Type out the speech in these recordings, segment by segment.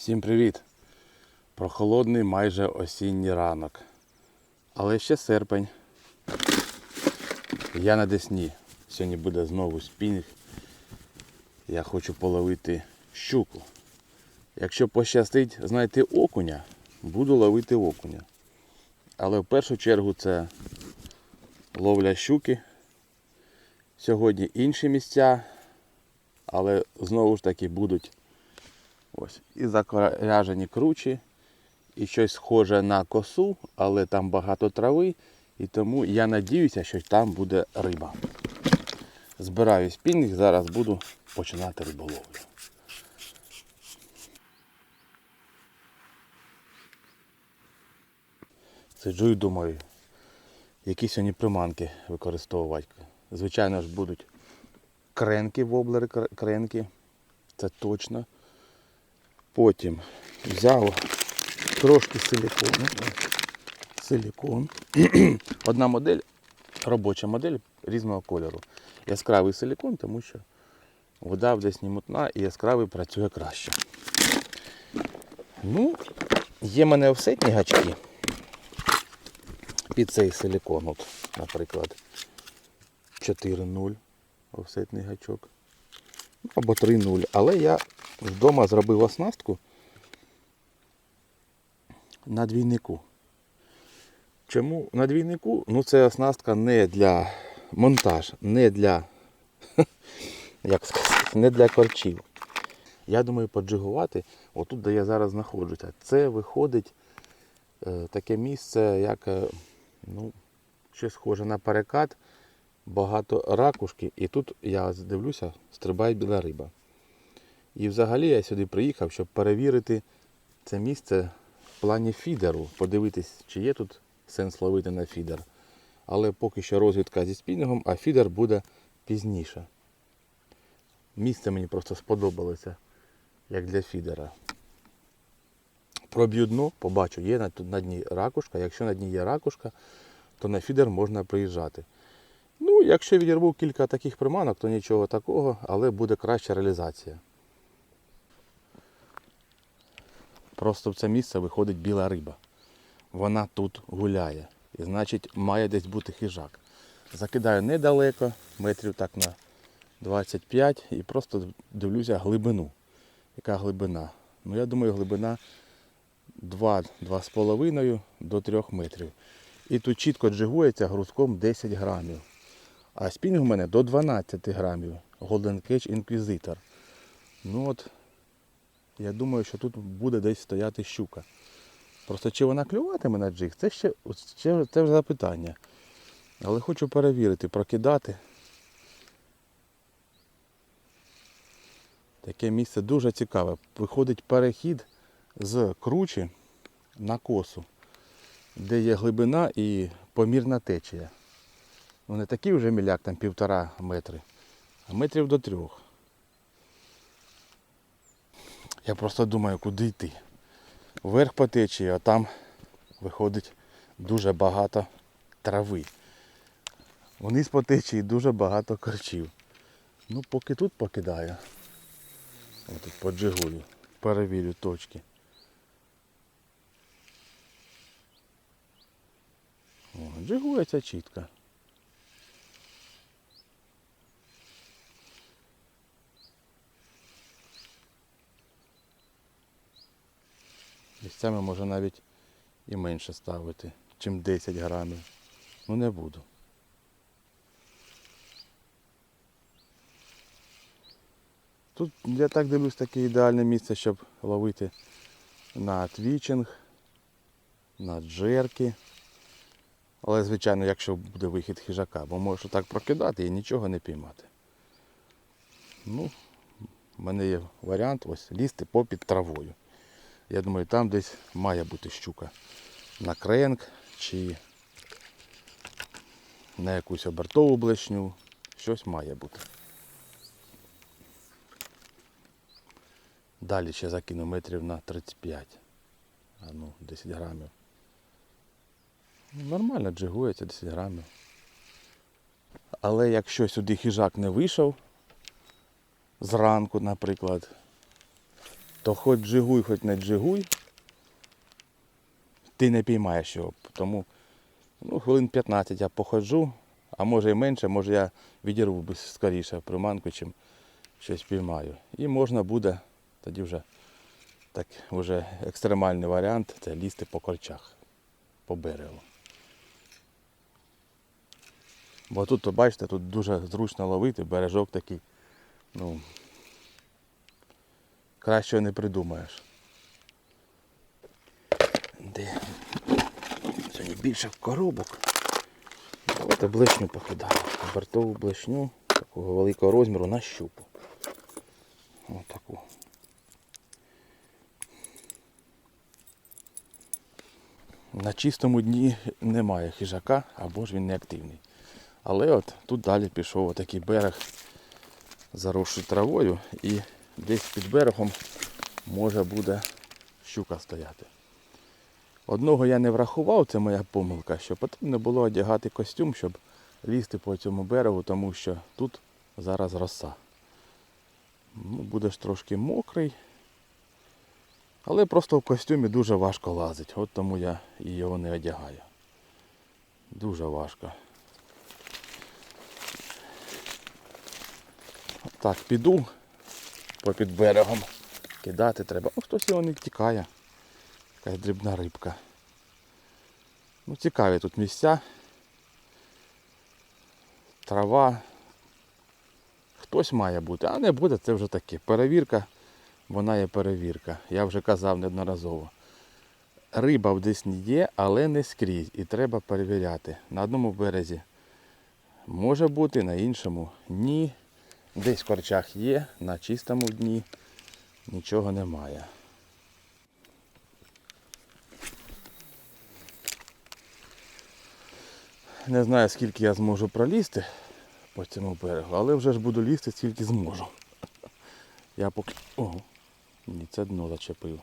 Всім привіт! Прохолодний майже осінній ранок. Але ще серпень. Я на Десні. Сьогодні буде знову спінг. Я хочу половити щуку. Якщо пощастить знайти окуня, буду ловити окуня. Але в першу чергу це ловля щуки. Сьогодні інші місця, але знову ж таки будуть Ось. І закоряжені кручі, і щось схоже на косу, але там багато трави, і тому я надіюся, що там буде риба. Збираю спінінг, зараз буду починати риболовлю. Сиджу і думаю, які сьогодні приманки використовувати. Звичайно ж будуть кренки, воблери кр- кренки. Це точно. Потім взяв трошки силікону. Силікон. Одна модель, робоча модель різного кольору. Яскравий силікон, тому що вода десь не мутна і яскравий працює краще. Ну, є в мене офсетні гачки під цей силікон, от, наприклад, 4.0 офсетний гачок. Або 3.0. Але я вдома зробив оснастку на двійнику. Чому на двійнику? Ну це оснастка не для монтаж, не для, як сказати, не для корчів. Я думаю поджигувати, отут, де я зараз знаходжуся, це виходить е, таке місце, як е, ну, щось схоже на перекат, багато ракушки, і тут я дивлюся, стрибає біла риба. І взагалі я сюди приїхав, щоб перевірити це місце в плані фідеру, подивитись, чи є тут сенс ловити на фідер. Але поки що розвідка зі спінінгом, а фідер буде пізніше. Місце мені просто сподобалося, як для фідера. Проб'ю дно, побачу, є на, на дні ракушка. Якщо на дні є ракушка, то на фідер можна приїжджати. Ну, якщо відірву кілька таких приманок, то нічого такого, але буде краща реалізація. Просто в це місце виходить біла риба. Вона тут гуляє. І значить має десь бути хижак. Закидаю недалеко, метрів так на 25 і просто дивлюся глибину. Яка глибина? Ну я думаю, глибина 2-2,5 до 3 метрів. І тут чітко джигується грузком 10 грамів. А спінг у мене до 12 грамів. Golden Catch Inquisitor. Ну от, я думаю, що тут буде десь стояти щука. Просто чи вона клюватиме на джиг, це ще це, це вже запитання. Але хочу перевірити, прокидати. Таке місце дуже цікаве. Виходить перехід з кручі на косу, де є глибина і помірна течія. Ну не такий вже міляк, там півтора метри, а метрів до трьох. Я просто думаю, куди йти. Вверх по течії, а там виходить дуже багато трави. Вниз по течії дуже багато корчів. Ну поки тут покидаю. Отут поджигую, перевірю точки. О, джигується чітко. Місцями може навіть і менше ставити, чим 10 грамів. Ну не буду. Тут я так дивлюсь таке ідеальне місце, щоб ловити на твічинг, на джерки. Але, звичайно, якщо буде вихід хижака, бо можу так прокидати і нічого не піймати. Ну, в мене є варіант ось лізти попід травою. Я думаю, там десь має бути щука. На кренк чи на якусь обертову блешню. Щось має бути. Далі ще закину метрів на 35. А ну, 10 грамів. Ну, Нормально джигується 10 грамів. Але якщо сюди хижак не вийшов зранку, наприклад, то хоч джигуй, хоч не джигуй, ти не піймаєш його. Тому ну, хвилин 15 я походжу, а може і менше, може я відірву би скоріше приманку, чим щось піймаю. І можна буде тоді вже так, вже екстремальний варіант це лізти по корчах, по берегу. Бо тут, то, бачите, тут дуже зручно ловити, бережок такий. Ну, кращого не придумаєш. Де? Сьогодні більше коробок. Давайте блешню покидаємо. Бортову блешню такого великого розміру на щупу. Ось. На чистому дні немає хижака або ж він не активний. Але от тут далі пішов отакий берег заросший травою і десь під берегом може буде щука стояти. Одного я не врахував, це моя помилка, що потрібно було одягати костюм, щоб лізти по цьому берегу, тому що тут зараз роса. Ну, будеш трошки мокрий, але просто в костюмі дуже важко лазить. От тому я і його не одягаю. Дуже важко. Так, піду попід берегом. Кидати треба. Ну, хтось його не тікає. Якась дрібна рибка. Ну, цікаві тут місця. Трава. Хтось має бути, а не буде, це вже таке. Перевірка, вона є перевірка. Я вже казав неодноразово. Риба в Десні є, але не скрізь. І треба перевіряти. На одному березі може бути, на іншому ні. Десь корчах є, на чистому дні нічого немає. Не знаю, скільки я зможу пролізти по цьому берегу, але вже ж буду лізти, скільки зможу. Я поки... Ого, ні, це дно зачепив.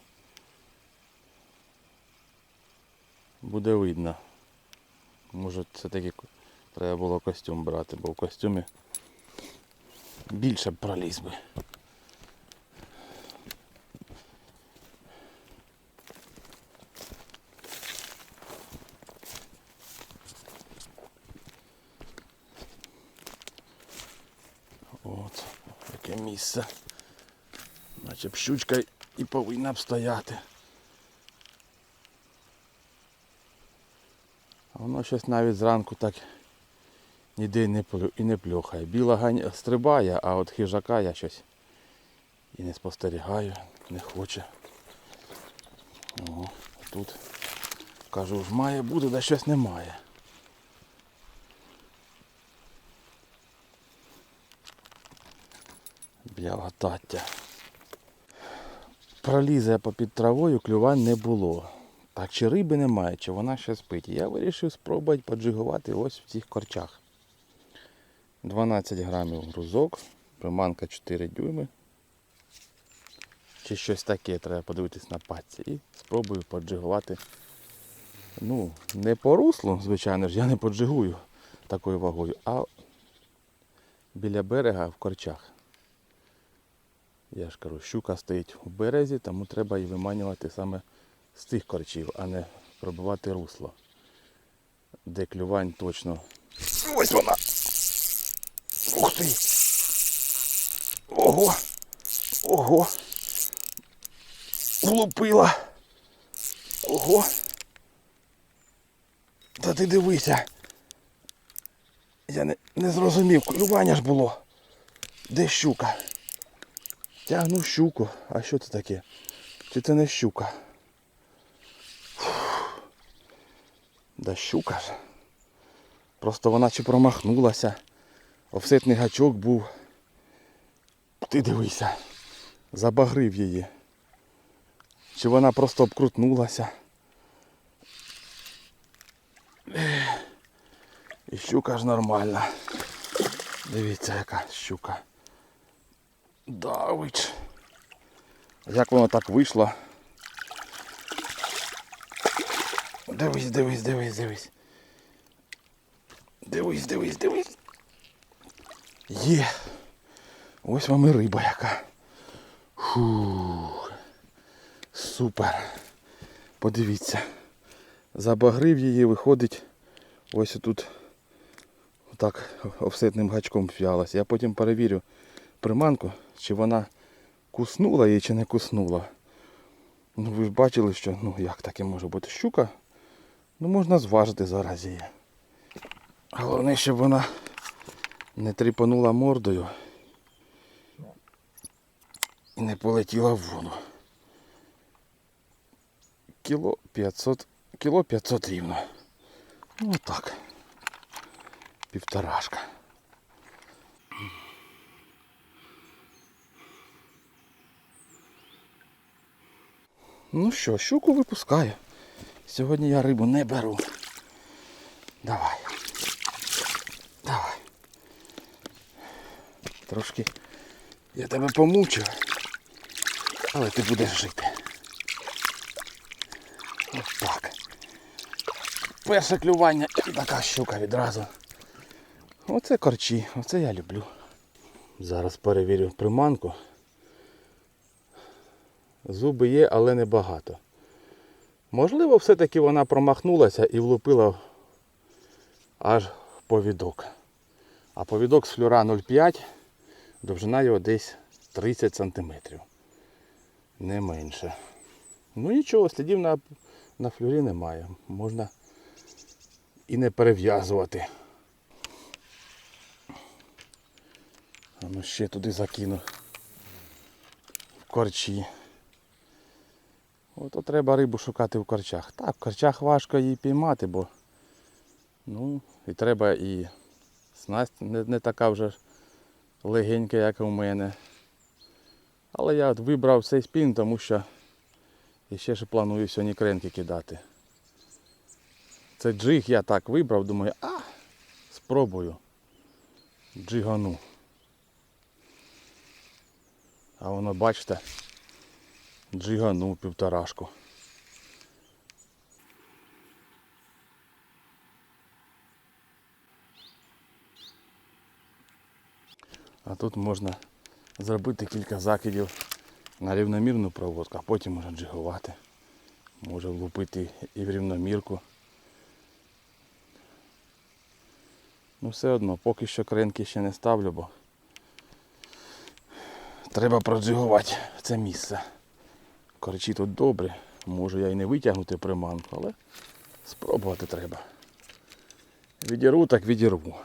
Буде видно. Може все-таки треба було костюм брати, бо в костюмі більше б проліз би. От, яке місце. Наче б щучка і повинна б стояти. А воно щось навіть зранку так ніде не, плю- і не пльохає. Біла гань стрибає, а от хижака я щось і не спостерігаю, не хоче. О, тут кажу, ж має бути, да щось немає. Блява таття. Пролізе попід травою, клювань не було. Так чи риби немає, чи вона ще спить. Я вирішив спробувати поджигувати ось в цих корчах. 12 грамів грузок, приманка 4 дюйми. Чи щось таке, треба подивитись на пальці. І спробую поджигувати. Ну, не по руслу, звичайно ж, я не поджигую такою вагою, а біля берега в корчах. Я ж кажу, щука стоїть у березі, тому треба її виманювати саме з цих корчів, а не пробивати русло. Де клювань точно. Ось вона! Ух ти! Ого! Ого! Влупила! Ого! Та ти дивися! Я не, не зрозумів, клювання ж було. Де щука? Тягну щуку. А що це таке? Чи це не щука? Фух. Да щука ж. Просто вона чи промахнулася. Офсетний гачок був. Ти дивися. Забагрив її. Чи вона просто обкрутнулася. І щука ж нормальна. Дивіться, яка щука. Давич. Як воно так вийшло? Дивись, дивись, дивись, дивись. Дивись, дивись, дивись. Є. Ось вам і риба яка. Фух. Супер. Подивіться. Забагрив її, виходить, ось тут так офсетним гачком в'ялась. Я потім перевірю приманку, чи вона куснула її, чи не куснула. Ну ви ж бачили, що ну як таке може бути щука. Ну можна зважити зараз її. Головне, щоб вона не тріпанула мордою і не полетіла в воду. Кіло 500, кіло 500 рівно. Ну так. Півторашка. Ну що, щуку випускаю. Сьогодні я рибу не беру. Давай. Трошки я тебе помучу, але ти будеш жити. Ось так. Перше клювання і така щука відразу. Оце корчі, оце я люблю. Зараз перевірю приманку. Зуби є, але не багато. Можливо, все-таки вона промахнулася і влупила аж повідок. А повідок з флюра 0,5, довжина його десь 30 см. Не менше. Ну нічого, слідів на, на флюрі немає. Можна і не перев'язувати. А ну ще туди закину. В корчі. Ото треба рибу шукати в корчах. Так, в корчах важко її піймати, бо ну, і треба і снасть не, не така вже ж легенька, як у мене. Але я от вибрав цей спін, тому що і ще ж планую сьогодні кренки кидати. Це джиг я так вибрав, думаю, а, спробую. Джигану. А воно, бачите, джигану півторашку. А тут можна зробити кілька закидів на рівномірну проводку, а потім можна джигувати. Може влупити і в рівномірку. Ну все одно, поки що кренки ще не ставлю, бо треба проджигувати це місце. Корочі тут добре. Можу я і не витягнути приманку, але спробувати треба. Відірву, так відірву.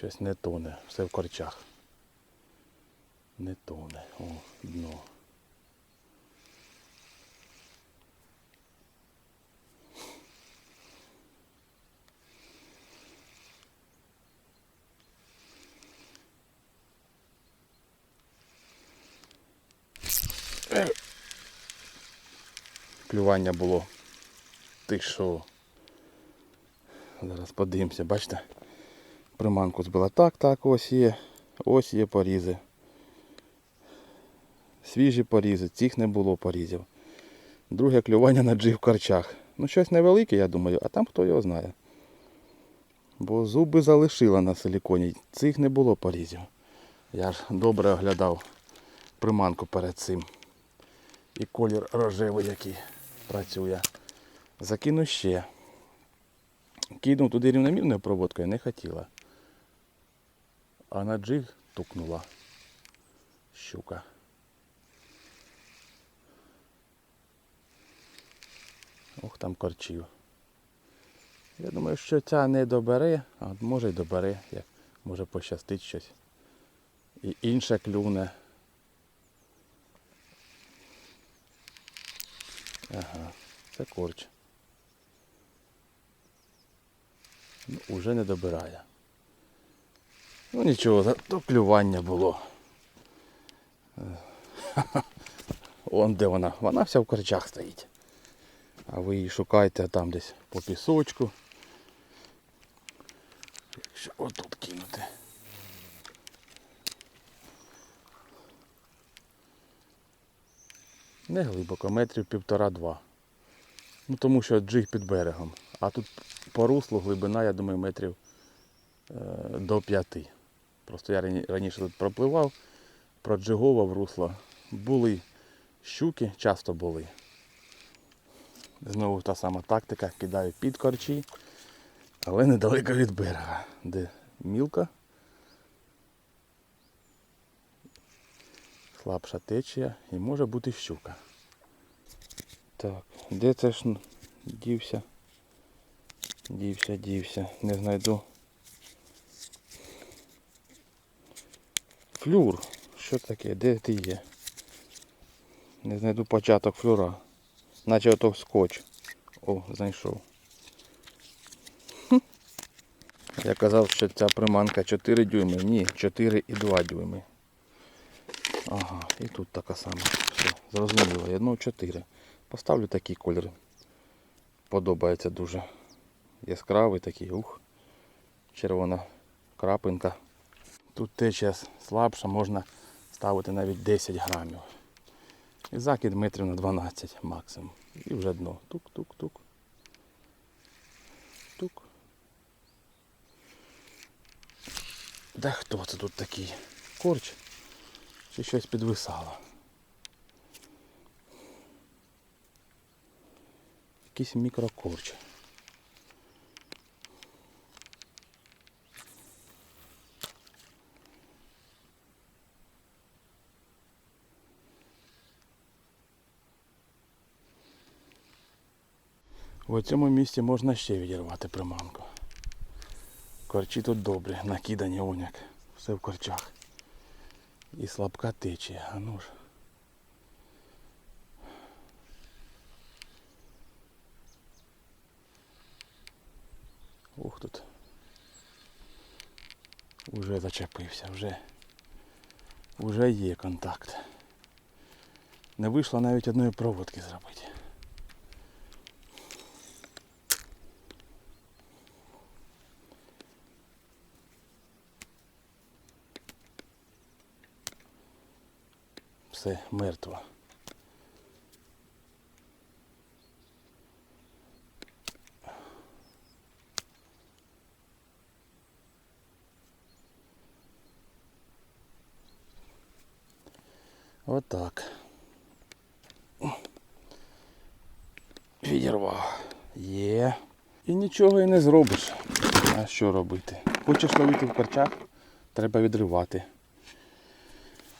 Щось не тоне, все в корчах. Не тоне. О, дно. Клювання було. Ти що? Зараз подивимося, бачите? Приманку збила. Так, так, ось є. Ось є порізи. Свіжі порізи, цих не було порізів. Друге клювання на джиг в карчах. Ну щось невелике, я думаю, а там хто його знає. Бо зуби залишила на силіконі, цих не було порізів. Я ж добре оглядав приманку перед цим. І колір рожевий, який працює. Закину ще. Кинув туди рівномірною проводкою, не хотіла. А на джиг тукнула щука. Ох, там корчів. Я думаю, що ця не добере, а може й добере, як може пощастить щось. І інше клюне. Ага, це корч. Ну, уже не добирає. Ну нічого, зато клювання було. Вон де вона. Вона вся в корчах стоїть. А ви її шукаєте там десь по пісочку. Якщо отут кинути. Не глибоко, метрів півтора-два. Ну тому що джиг під берегом. А тут по руслу глибина, я думаю, метрів е, до 5. Просто я раніше тут пропливав, проджиговував русло. Були щуки, часто були. Знову та сама тактика, кидаю під корчі, але недалеко від берега, де мілка, слабша течія і може бути щука. Так, де це ж дівся? Дівся, дівся, не знайду. Флюр. Що таке? Де ти є? Не знайду початок флюра. Наче ото скотч. О, знайшов. Я казав, що ця приманка 4 дюйми. Ні, 4,2 дюйми. Ага, і тут така сама. Все, зрозуміло. Одно 4. Поставлю такий колір. Подобається дуже. Яскравий такий, ух. Червона крапинка. Тут течія слабша, можна ставити навіть 10 грамів. І закид метрів на 12 максимум. І вже дно. Тук-тук-тук. Тук. Да хто це тут такий? Корч? Чи щось підвисало? Якийсь мікрокорч. В цьому місці можна ще відірвати приманку. Корчі тут добрі, накидані оняк. Все в корчах. І слабка течія. А ну ж. Ух тут. Уже зачепився, вже, вже є контакт. Не вийшло навіть одної проводки зробити. Все мертво. Отак. Відірвав. Є. І нічого і не зробиш. А що робити? Хочеш ловити в корчах, треба відривати.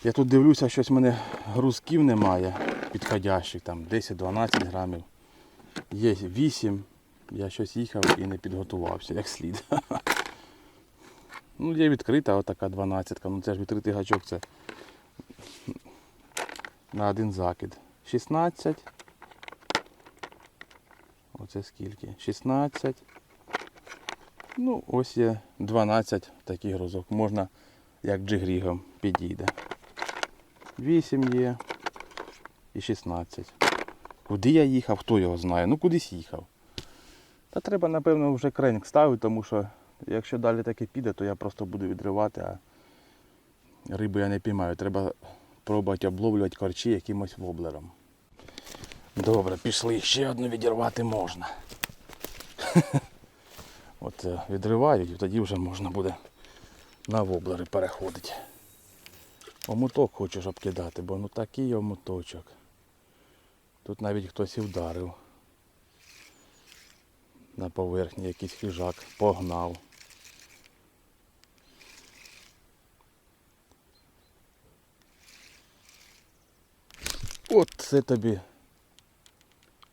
Я тут дивлюся, щось в мене грузків немає підходящих, там 10-12 грамів. Є 8. Я щось їхав і не підготувався як слід. Ну, є відкрита отака 12. Ну це ж відкритий гачок, це на один закид. 16. Оце скільки? 16. Ну, ось є 12 такий грузок. Можна як джигрігом підійде. 8 є і 16. Куди я їхав, хто його знає. Ну кудись їхав. Та треба, напевно, вже кренк ставити, тому що якщо далі таке піде, то я просто буду відривати, а рибу я не піймаю. Треба пробувати обловлювати корчі якимось воблером. Добре, пішли, ще одну відірвати можна. От е, відривають, і тоді вже можна буде на воблери переходити. Омуток хочу щоб кидати, бо ну такий омуточок. Тут навіть хтось і вдарив. На поверхні якийсь хижак погнав. От це тобі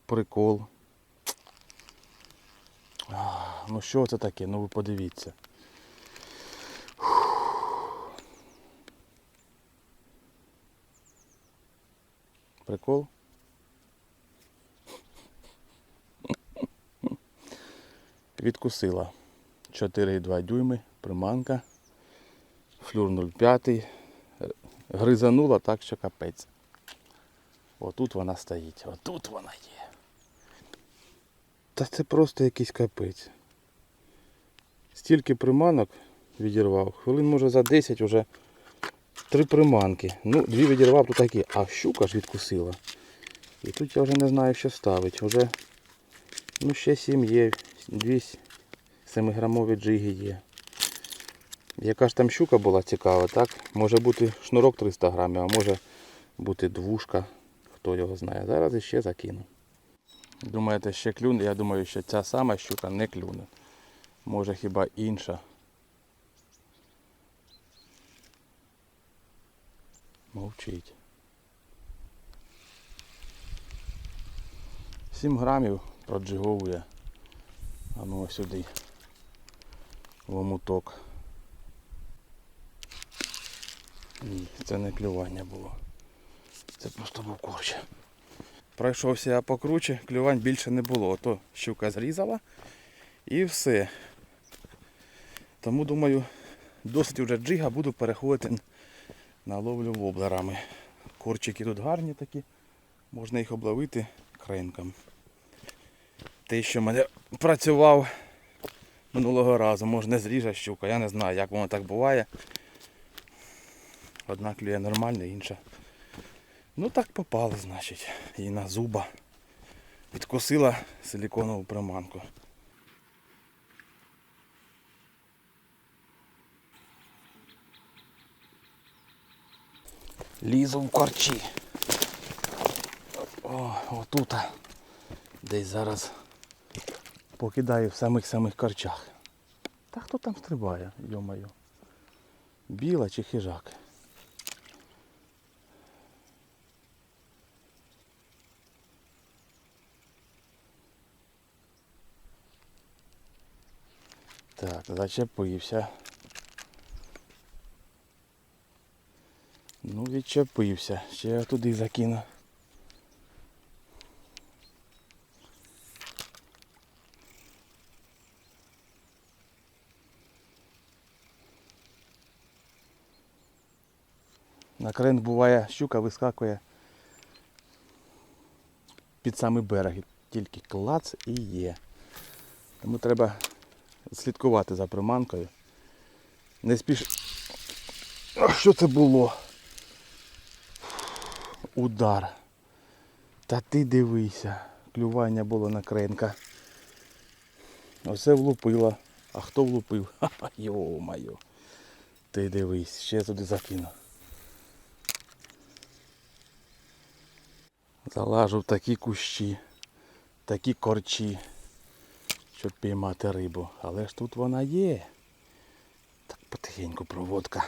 прикол. Ну що це таке? Ну ви подивіться. Прикол? Відкусила 4,2 дюйми, приманка, флюр 0,5. Гризанула так, що капець. Отут вона стоїть, отут вона є. Та це просто якийсь капець. Стільки приманок відірвав. Хвилин може за 10 вже три приманки. Ну, дві відірвав тут такі, а щука ж відкусила. І тут я вже не знаю, що ставити. Вже ну, ще 7 є, дві 7-грамові джиги є. Яка ж там щука була цікава, так? Може бути шнурок 300 грамів, а може бути двушка. Хто його знає. Зараз іще закину. Думаєте, ще клюне? Я думаю, що ця сама щука не клюне. Може хіба інша. Мовчить. 7 грамів проджиговує. А ну ось сюди. В омуток. Ні, це не клювання було. Це просто був корч. Пройшовся я покруче, клювань більше не було. Ото щука зрізала і все. Тому думаю, досить вже джига, буду переходити на ловлю воблерами. Корчики тут гарні такі, можна їх обловити кренком. Те, що мене працював минулого разу, може не зріже щука, я не знаю, як воно так буває. Одна клює нормально, інша. Ну так попало, значить. І на зуба. Відкусила силіконову приманку. Лізу в корчі. О, отут. Десь зараз покидаю в самих-самих корчах. Та хто там стрибає, йо-моє? Біла чи хижак? Так, зачепився. Ну, відчепився. Ще я туди закину. На крен буває щука вискакує під самий берег. Тільки клац і є. Тому треба слідкувати за приманкою. Не спіш. Що це було? Удар. Та ти дивися. Клювання було на кренка. Оце влупило. А хто влупив? Ха-ха, йо-моє. Ти дивись, ще туди закину. Залажу в такі кущі, такі корчі, щоб піймати рибу. Але ж тут вона є. Так потихеньку проводка.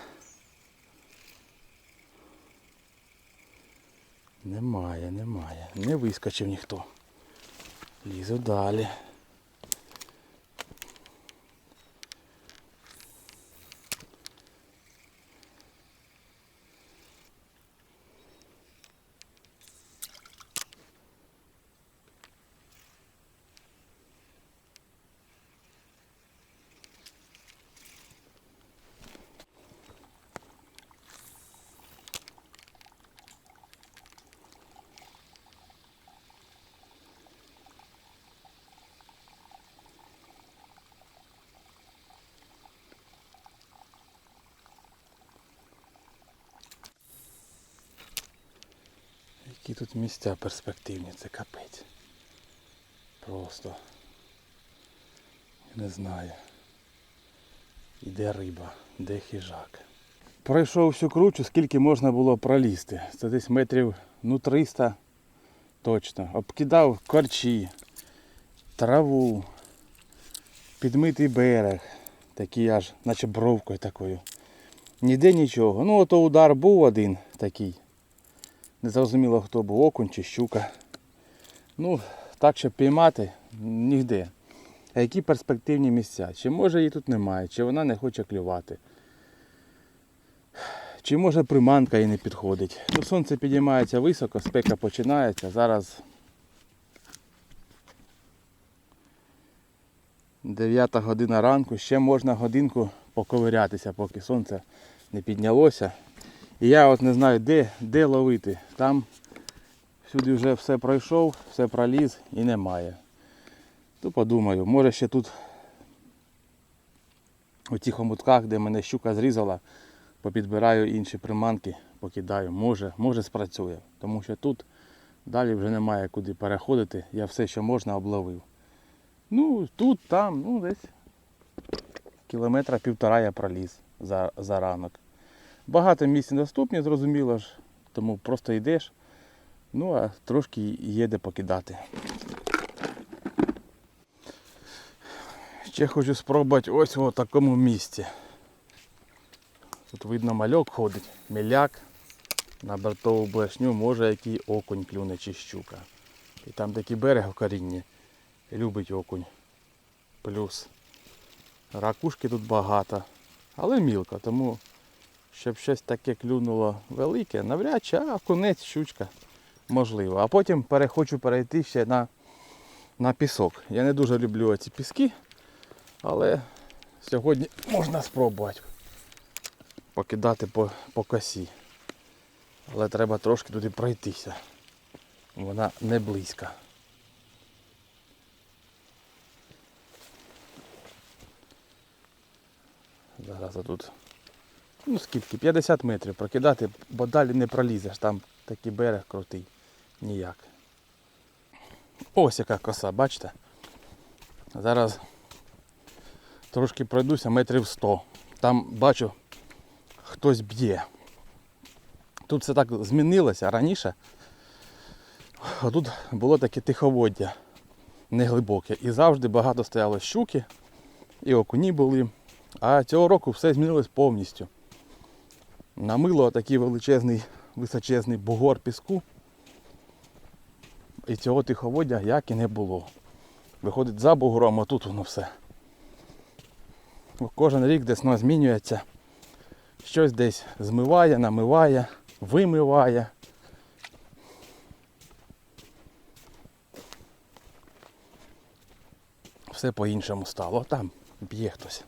Немає, немає. Не вискочив ніхто. Лізу далі. Які тут місця перспективні, це капець. Просто не знаю. І де риба, де хижак. Пройшов всю кручу, скільки можна було пролізти. Це десь метрів ну 300 точно. Обкидав корчі, траву, підмитий берег, такий аж, наче бровкою такою. Ніде нічого. Ну ото удар був один такий. Не зрозуміло хто був окунь чи щука. Ну, так, щоб піймати, нігде. А які перспективні місця? Чи може її тут немає, чи вона не хоче клювати. Чи може приманка їй не підходить. Ну, сонце підіймається високо, спека починається. Зараз 9 година ранку, ще можна годинку поковирятися, поки сонце не піднялося. І я от не знаю, де, де ловити. Там всюди вже все пройшов, все проліз і немає. То подумаю, може ще тут у тих омутках, де мене щука зрізала, попідбираю інші приманки, покидаю. Може, може спрацює. Тому що тут далі вже немає куди переходити. Я все, що можна, обловив. Ну, тут, там, ну десь кілометра півтора я проліз. за, за ранок. Багато місць недоступні, зрозуміло ж, тому просто йдеш. Ну, а трошки є де покидати. Ще хочу спробувати ось у такому місці. Тут видно мальок ходить, міляк. На бортову блешню може який окунь клюне чи щука. І там такий берег корінні. Любить окунь. Плюс ракушки тут багато, але мілко, тому щоб щось таке клюнуло велике, навряд чи, а окунець, щучка можливо. А потім хочу перейти ще на, на пісок. Я не дуже люблю ці піски, але сьогодні можна спробувати покидати по, по косі. Але треба трошки туди пройтися. Вона не близька. Зараз тут. Ну скільки? 50 метрів прокидати, бо далі не пролізеш, там такий берег крутий. Ніяк. Ось яка коса, бачите? Зараз трошки пройдуся метрів 100. Там бачу, хтось б'є. Тут все так змінилося раніше. А тут було таке тиховоддя неглибоке. І завжди багато стояло щуки, і окуні були. А цього року все змінилось повністю. Намило такий величезний, височезний бугор піску. І цього тиховоддя як і не було. Виходить за бугром, а тут воно все. Кожен рік десь воно змінюється. Щось десь змиває, намиває, вимиває. Все по-іншому стало. Там б'є хтось.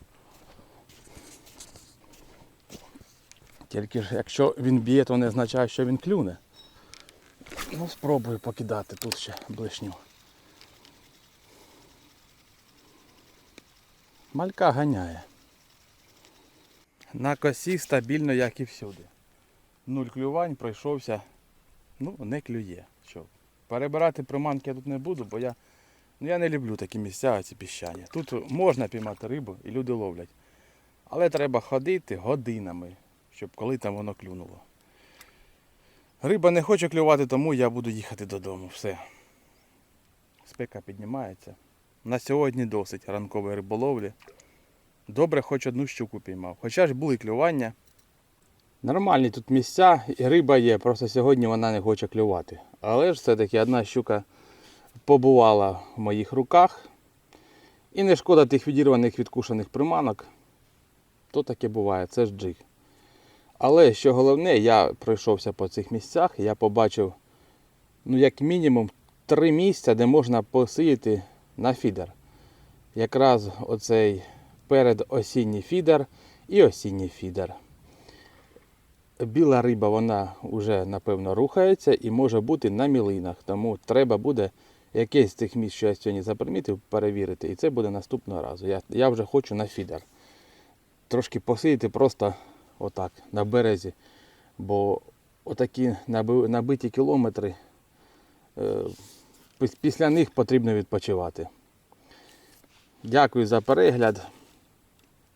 Тільки ж якщо він б'є, то не означає, що він клюне. Ну, спробую покидати тут ще блишню. Малька ганяє. На косі стабільно, як і всюди. Нуль клювань пройшовся. Ну, не клює. Що? Перебирати приманки я тут не буду, бо я, ну, я не люблю такі місця, ці піщані. Тут можна піймати рибу і люди ловлять. Але треба ходити годинами, щоб коли там воно клюнуло. Риба не хоче клювати, тому я буду їхати додому. Все. Спека піднімається. На сьогодні досить ранкової риболовлі. Добре, хоч одну щуку піймав. Хоча ж були клювання. Нормальні тут місця і риба є, просто сьогодні вона не хоче клювати. Але ж все-таки одна щука побувала в моїх руках. І не шкода тих відірваних відкушених приманок. То таке буває, це ж джиг. Але що головне, я пройшовся по цих місцях, я побачив, ну, як мінімум, три місця, де можна посіяти на фідер. Якраз оцей передосінній фідер і осінній фідер. Біла риба, вона вже напевно рухається і може бути на мілинах. Тому треба буде якесь з цих місць, що я сьогодні запримітив, перевірити. І це буде наступного разу. Я, я вже хочу на фідер. Трошки посидіти просто отак, на березі. Бо отакі набиті кілометри, е, після них потрібно відпочивати. Дякую за перегляд.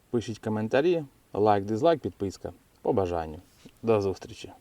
Пишіть коментарі, лайк, дизлайк, підписка. По бажанню. До зустрічі.